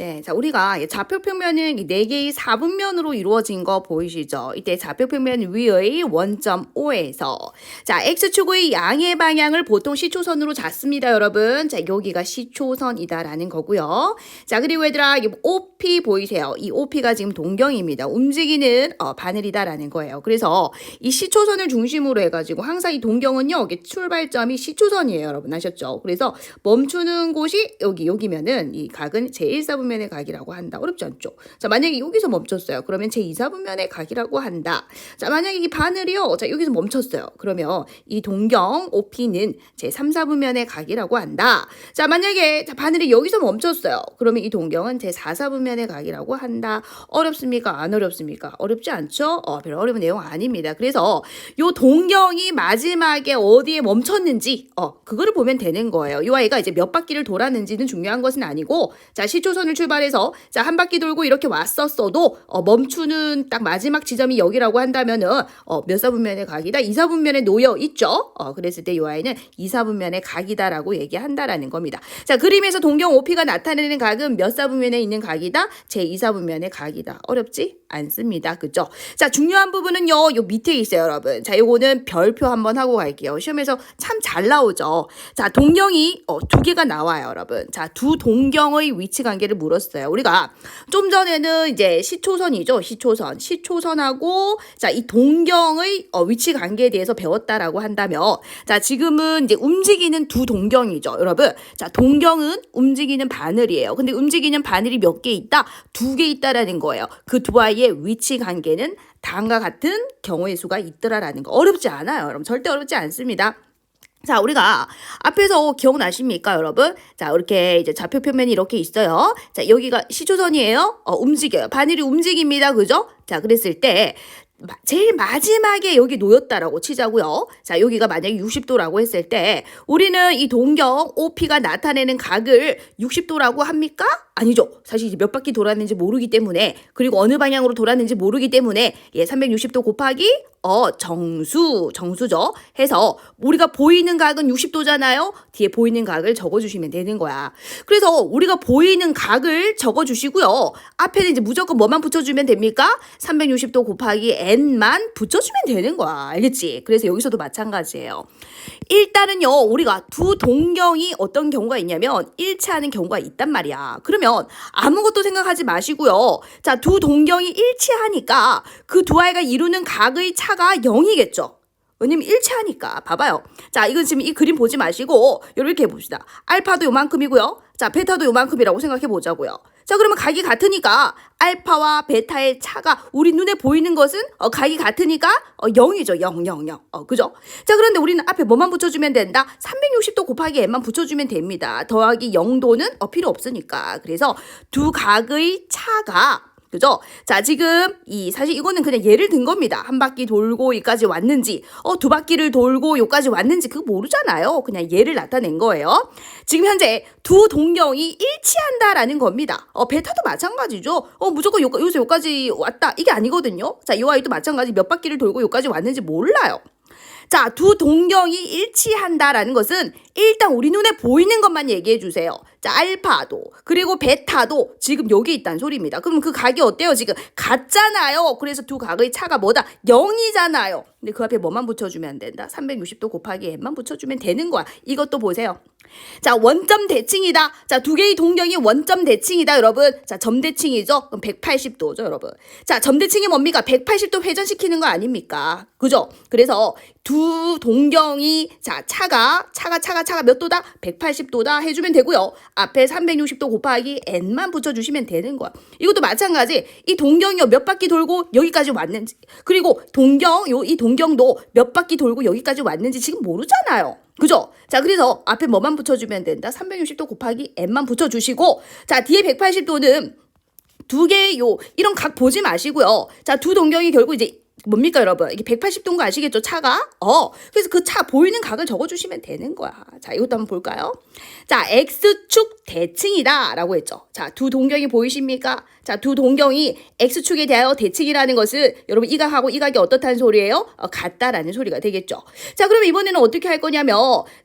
네, 자, 우리가 이 좌표 평면은 이네 개의 사분면으로 이루어진 거 보이시죠? 이때 좌표 평면 위의 원점 O에서 자, X축의 양의 방향을 보통 시초선으로 잡습니다, 여러분. 자, 여기가 시초선이다라는 거고요. 자, 그리고 얘들아, 이 OP 보이세요? 이 OP가 지금 동경입니다. 움직이는 어, 바늘이다라는 거예요. 그래서 이 시초선을 중심으로 해가지고 항상 이 동경은요, 여기 출발점이 시초선이에요, 여러분. 아셨죠? 그래서 멈추는 곳이 여기, 여기면은 이 각은 제1사분면 의 각이라고 한다. 어렵지 않죠? 자, 만약에 여기서 멈췄어요. 그러면 제2사분면의 각이라고 한다. 자, 만약에 이 바늘이요. 자, 여기서 멈췄어요. 그러면 이 동경 OP는 제3사분면의 각이라고 한다. 자, 만약에 자, 바늘이 여기서 멈췄어요. 그러면 이 동경은 제4사분면의 각이라고 한다. 어렵습니까? 안 어렵습니까? 어렵지 않죠? 어, 별로 어려운 내용 아닙니다. 그래서 요 동경이 마지막에 어디에 멈췄는지 어, 그거를 보면 되는 거예요. 이 아이가 이제 몇 바퀴를 돌았는지는 중요한 것은 아니고 자, 시초선을 출발해서 자, 한 바퀴 돌고 이렇게 왔었어도 어, 멈추는 딱 마지막 지점이 여기라고 한다면은 어, 몇 사분면의 각이다? 2사분면에 놓여 있죠. 어, 그랬을 때 이 아이는 2사분면의 각이다라고 얘기한다라는 겁니다. 자, 그림에서 동경 OP가 나타내는 각은 몇 사분면에 있는 각이다? 제 2사분면의 각이다. 어렵지 않습니다. 그죠? 자, 중요한 부분은요. 요 밑에 있어요, 여러분. 자, 요거는 별표 한번 하고 갈게요. 시험에서 참 잘 나오죠. 자, 동경이 어, 두 개가 나와요, 여러분. 자, 두 동경의 위치 관계를 물 었어요. 우리가 좀 전에는 이제 시초선이죠. 시초선. 시초선하고 자, 이 동경의 어, 위치 관계에 대해서 배웠다라고 한다면 자, 지금은 이제 움직이는 두 동경이죠. 여러분. 자, 동경은 움직이는 바늘이에요. 근데 움직이는 바늘이 몇 개 있다? 두 개 있다라는 거예요. 그 두 아이의 위치 관계는 다음과 같은 경우의 수가 있더라라는 거. 어렵지 않아요. 여러분. 절대 어렵지 않습니다. 자, 우리가 앞에서 기억나십니까, 여러분? 자, 이렇게 이제 좌표 표면이 이렇게 있어요. 자, 여기가 시초선이에요. 어, 움직여요. 바늘이 움직입니다. 그죠? 자, 그랬을 때 마- 제일 마지막에 여기 놓였다라고 치자고요. 자, 여기가 만약에 60도라고 했을 때 우리는 이 동경 OP가 나타내는 각을 60도라고 합니까? 아니죠. 사실 몇 바퀴 돌았는지 모르기 때문에 그리고 어느 방향으로 돌았는지 모르기 때문에 예, 360도 곱하기 어 정수 정수죠. 해서 우리가 보이는 각은 60도잖아요. 뒤에 보이는 각을 적어주시면 되는 거야. 그래서 우리가 보이는 각을 적어주시고요. 앞에는 이제 무조건 뭐만 붙여주면 됩니까? 360도 곱하기 n만 붙여주면 되는 거야. 알겠지? 그래서 여기서도 마찬가지예요. 일단은요, 우리가 두 동경이 어떤 경우가 있냐면 일치하는 경우가 있단 말이야. 그러면 아무것도 생각하지 마시고요. 자, 두 동경이 일치하니까 그 두 아이가 이루는 각의 차가 0이겠죠. 왜냐면 일치하니까. 봐봐요. 자, 이건 지금 이 그림 보지 마시고 이렇게 해봅시다. 알파도 요만큼이고요. 자, 베타도 요만큼이라고 생각해 보자고요. 자, 그러면 각이 같으니까 알파와 베타의 차가 우리 눈에 보이는 것은 어, 각이 같으니까 어, 0이죠. 0, 0, 0. 어, 그죠? 자, 그런데 우리는 앞에 뭐만 붙여주면 된다? 360도 곱하기 n만 붙여주면 됩니다. 더하기 0도는 어, 필요 없으니까. 그래서 두 각의 차가 그죠? 자, 지금 이 사실 이거는 그냥 예를 든 겁니다. 한 바퀴 돌고 여기까지 왔는지, 어, 두 바퀴를 돌고 여기까지 왔는지 그거 모르잖아요. 그냥 예를 나타낸 거예요. 지금 현재 두 동경이 일치한다라는 겁니다. 어, 베타도 마찬가지죠. 어, 무조건 요, 여기서 여기까지 왔다. 이게 아니거든요. 자, 이 아이도 마찬가지 몇 바퀴를 돌고 여기까지 왔는지 몰라요. 자, 두 동경이 일치한다라는 것은 일단 우리 눈에 보이는 것만 얘기해 주세요. 자, 알파도 그리고 베타도 지금 여기 있다는 소리입니다. 그럼 그 각이 어때요? 지금 같잖아요. 그래서 두 각의 차가 뭐다? 0이잖아요. 근데 그 앞에 뭐만 붙여주면 안 된다? 360도 곱하기 n만 붙여주면 되는 거야. 이것도 보세요. 자, 원점 대칭이다. 자, 두 개의 동경이 원점 대칭이다, 여러분. 자, 점 대칭이죠? 그럼 180도죠, 여러분. 자, 점 대칭이 뭡니까? 180도 회전시키는 거 아닙니까? 그죠? 그래서 두 동경이 자, 차가 차가 차가 차가 몇 도다? 180도다 해 주면 되고요. 앞에 360도 곱하기 n만 붙여 주시면 되는 거야. 이것도 마찬가지. 이 동경이요 몇 바퀴 돌고 여기까지 왔는지. 그리고 동경 요 이 동경도 몇 바퀴 돌고 여기까지 왔는지 지금 모르잖아요. 그죠? 자, 그래서 앞에 뭐만 붙여주면 된다? 360도 곱하기 n만 붙여주시고, 자, 뒤에 180도는 두 개의 요, 이런 각 보지 마시고요. 자, 두 동경이 결국 이제 뭡니까 여러분? 이게 180도인 거 아시겠죠? 차가? 어. 그래서 그 차 보이는 각을 적어주시면 되는 거야. 자, 이것도 한번 볼까요? 자, X축 대칭이다 라고 했죠. 자, 두 동경이 보이십니까? 자, 두 동경이 X축에 대하여 대칭이라는 것은 여러분 이 각하고 이 각이 어떻다는 소리예요? 어, 같다라는 소리가 되겠죠. 자, 그럼 이번에는 어떻게 할 거냐면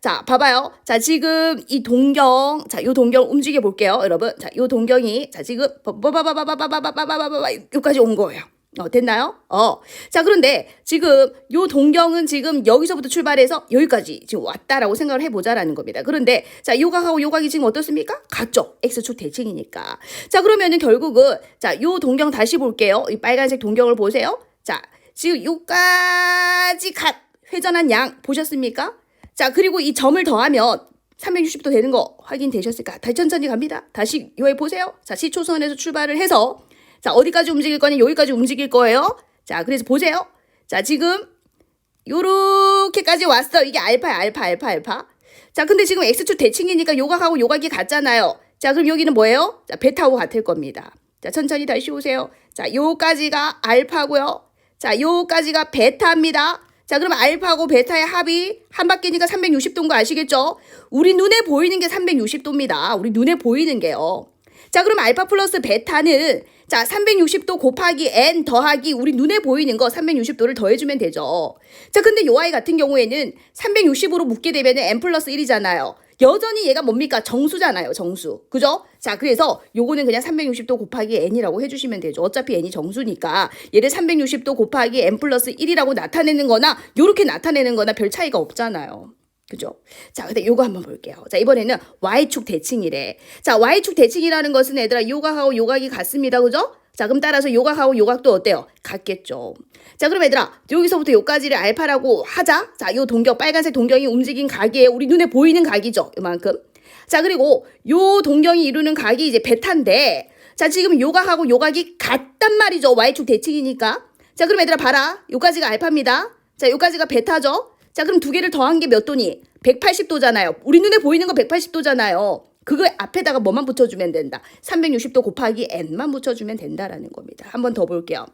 자, 봐봐요. 자, 지금 이 동경 자, 요 동경 움직여 볼게요. 여러분. 자, 요 동경이 자, 지금 빠바바바바바바바바바바바 여기까지 온 거예요. 어, 됐나요? 어. 자, 그런데 지금 요 동경은 지금 여기서부터 출발해서 여기까지 지금 왔다라고 생각을 해보자라는 겁니다. 그런데 자, 요각하고 요각이 지금 어떻습니까? 같죠? X축 대칭이니까. 자, 그러면은 결국은 자, 요 동경 다시 볼게요. 이 빨간색 동경을 보세요. 자, 지금 요까지 갓 회전한 양 보셨습니까? 자, 그리고 이 점을 더하면 360도 되는 거 확인되셨을까? 다시 천천히 갑니다. 다시 요에 보세요. 자, 시초선에서 출발을 해서 자, 어디까지 움직일 거냐? 여기까지 움직일 거예요. 자, 그래서 보세요. 자, 지금 요렇게까지 왔어. 이게 알파야, 알파, 알파, 알파. 자, 근데 지금 X축 대칭이니까 요각하고 요각이 같잖아요. 자, 그럼 여기는 뭐예요? 자, 베타하고 같을 겁니다. 자, 천천히 다시 오세요. 자, 요까지가 알파고요. 자, 요까지가 베타입니다. 자, 그럼 알파하고 베타의 합이 한 바퀴니까 360도인 거 아시겠죠? 우리 눈에 보이는 게 360도입니다. 우리 눈에 보이는 게요. 자, 그럼 알파 플러스 베타는 자, 360도 곱하기 n 더하기 우리 눈에 보이는 거 360도를 더해주면 되죠. 자, 근데 요 아이 같은 경우에는 360으로 묶게 되면 n 플러스 1이잖아요. 여전히 얘가 뭡니까? 정수잖아요, 정수. 그죠? 자, 그래서 요거는 그냥 360도 곱하기 n이라고 해주시면 되죠. 어차피 n이 정수니까 얘를 360도 곱하기 n 플러스 1이라고 나타내는 거나 요렇게 나타내는 거나 별 차이가 없잖아요. 그죠? 자, 근데 요거 한번 볼게요. 자, 이번에는 Y축 대칭이래. 자, Y축 대칭이라는 것은 얘들아 요각하고 요각이 같습니다. 그죠? 자, 그럼 따라서 요각하고 요각도 어때요? 같겠죠. 자, 그럼 얘들아, 여기서부터 요까지를 알파라고 하자. 자, 요 동경, 빨간색 동경이 움직인 각이에요. 우리 눈에 보이는 각이죠. 요만큼. 자, 그리고 요 동경이 이루는 각이 이제 베타인데, 자, 지금 요각하고 요각이 같단 말이죠. Y축 대칭이니까. 자, 그럼 얘들아, 봐라. 요까지가 알파입니다. 자, 요까지가 베타죠. 자, 그럼 두 개를 더한 게 몇 도니? 180도잖아요. 우리 눈에 보이는 거 180도잖아요. 그거 앞에다가 뭐만 붙여주면 된다. 360도 곱하기 n만 붙여주면 된다라는 겁니다. 한 번 더 볼게요.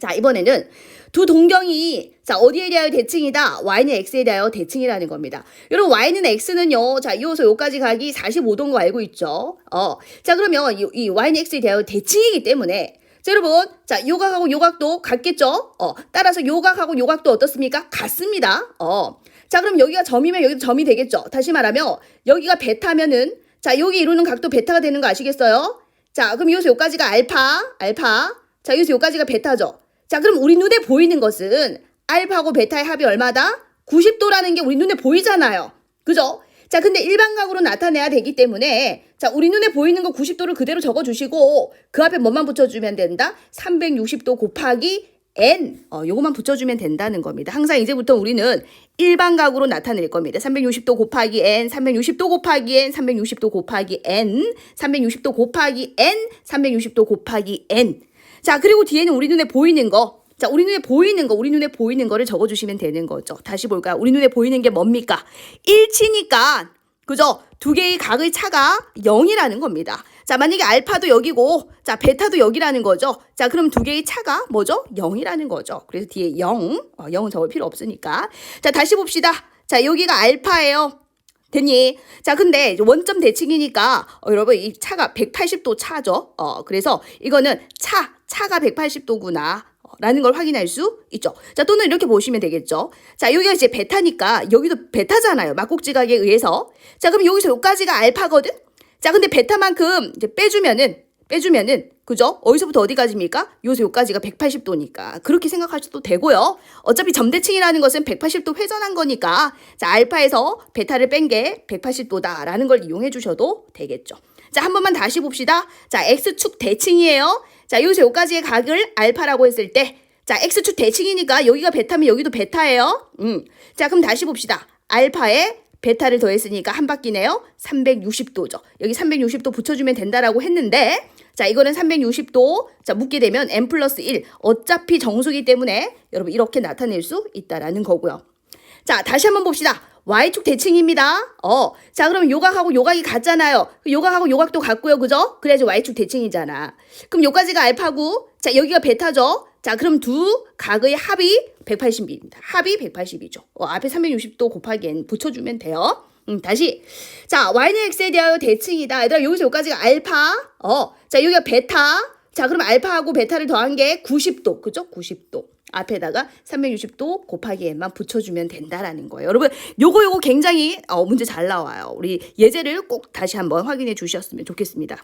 자, 이번에는 두 동경이 자, 어디에 대하여 대칭이다? y는 x에 대하여 대칭이라는 겁니다. 여러분, y는 x는요. 자, 이어서 여기까지 가기 45도인 거 알고 있죠? 어. 자, 그러면 이, 이 y는 x에 대하여 대칭이기 때문에 자, 여러분. 자, 요각하고 요각도 같겠죠? 어. 따라서 요각하고 요각도 어떻습니까? 같습니다. 어. 자, 그럼 여기가 점이면 여기도 점이 되겠죠? 다시 말하면 여기가 베타면은 자, 여기 이루는 각도 베타가 되는 거 아시겠어요? 자, 그럼 여기서 여기까지가 알파, 알파. 자, 여기서 여기까지가 베타죠. 자, 그럼 우리 눈에 보이는 것은 알파하고 베타의 합이 얼마다? 90도라는 게 우리 눈에 보이잖아요. 그죠? 자, 근데 일반각으로 나타내야 되기 때문에 자, 우리 눈에 보이는 거 90도를 그대로 적어 주시고 그 앞에 뭐만 붙여 주면 된다? 360도 곱하기 n 어, 요거만 붙여 주면 된다는 겁니다. 항상 이제부터 우리는 일반각으로 나타낼 겁니다. 360도 곱하기 n, 360도 곱하기 n, 360도 곱하기 n, 360도 곱하기 n, 360도 곱하기 n. 자, 그리고 뒤에는 우리 눈에 보이는 거. 자, 우리 눈에 보이는 거, 우리 눈에 보이는 거를 적어주시면 되는 거죠. 다시 볼까요? 우리 눈에 보이는 게 뭡니까? 일치니까, 그죠? 두 개의 각의 차가 0이라는 겁니다. 자, 만약에 알파도 여기고, 자, 베타도 여기라는 거죠. 자, 그럼 두 개의 차가 뭐죠? 0이라는 거죠. 그래서 뒤에 0, 어, 0은 적을 필요 없으니까. 자, 다시 봅시다. 자, 여기가 알파예요. 됐니? 자, 근데 원점 대칭이니까, 어, 여러분, 이 차가 180도 차죠? 어, 그래서 이거는 차, 차가 180도구나. 라는 걸 확인할 수 있죠. 자, 또는 이렇게 보시면 되겠죠. 자, 여기가 이제 베타니까 여기도 베타잖아요. 막국지각에 의해서. 자, 그럼 여기서 여기까지가 알파거든? 자, 근데 베타만큼 이제 빼주면은, 빼주면은, 그죠? 어디서부터 어디까지입니까? 여기서 여기까지가 180도니까. 그렇게 생각하셔도 되고요. 어차피 점대칭이라는 것은 180도 회전한 거니까, 자, 알파에서 베타를 뺀 게 180도다라는 걸 이용해 주셔도 되겠죠. 자, 한 번만 다시 봅시다. 자, X축 대칭이에요. 자, 여기서 여기까지의 각을 알파라고 했을 때, 자, X축 대칭이니까 여기가 베타면 여기도 베타예요. 음. 자, 그럼 다시 봅시다. 알파에 베타를 더했으니까 한 바퀴네요. 360도죠. 여기 360도 붙여주면 된다라고 했는데, 자, 이거는 360도, 자, 묶게 되면 n 플러스 1. 어차피 정수기 때문에 여러분 이렇게 나타낼 수 있다라는 거고요. 자, 다시 한번 봅시다. Y축 대칭입니다. 어, 자, 그럼 요각하고 요각이 같잖아요. 요각하고 요각도 같고요. 그죠? 그래야지 Y축 대칭이잖아. 그럼 요까지가 알파고, 자, 여기가 베타죠? 자, 그럼 두 각의 합이 180입니다. 합이 180이죠. 어, 앞에 360도 곱하기 n 붙여주면 돼요. 음, 다시. 자, y는 x에 대하여 대칭이다. 얘들아, 여기서 여기까지가 알파. 어, 자, 여기가 베타. 자, 그럼 알파하고 베타를 더한 게 90도. 그죠? 90도. 앞에다가 360도 곱하기 n만 붙여주면 된다라는 거예요. 여러분, 요거 요거 굉장히 어, 문제 잘 나와요. 우리 예제를 꼭 다시 한번 확인해 주셨으면 좋겠습니다.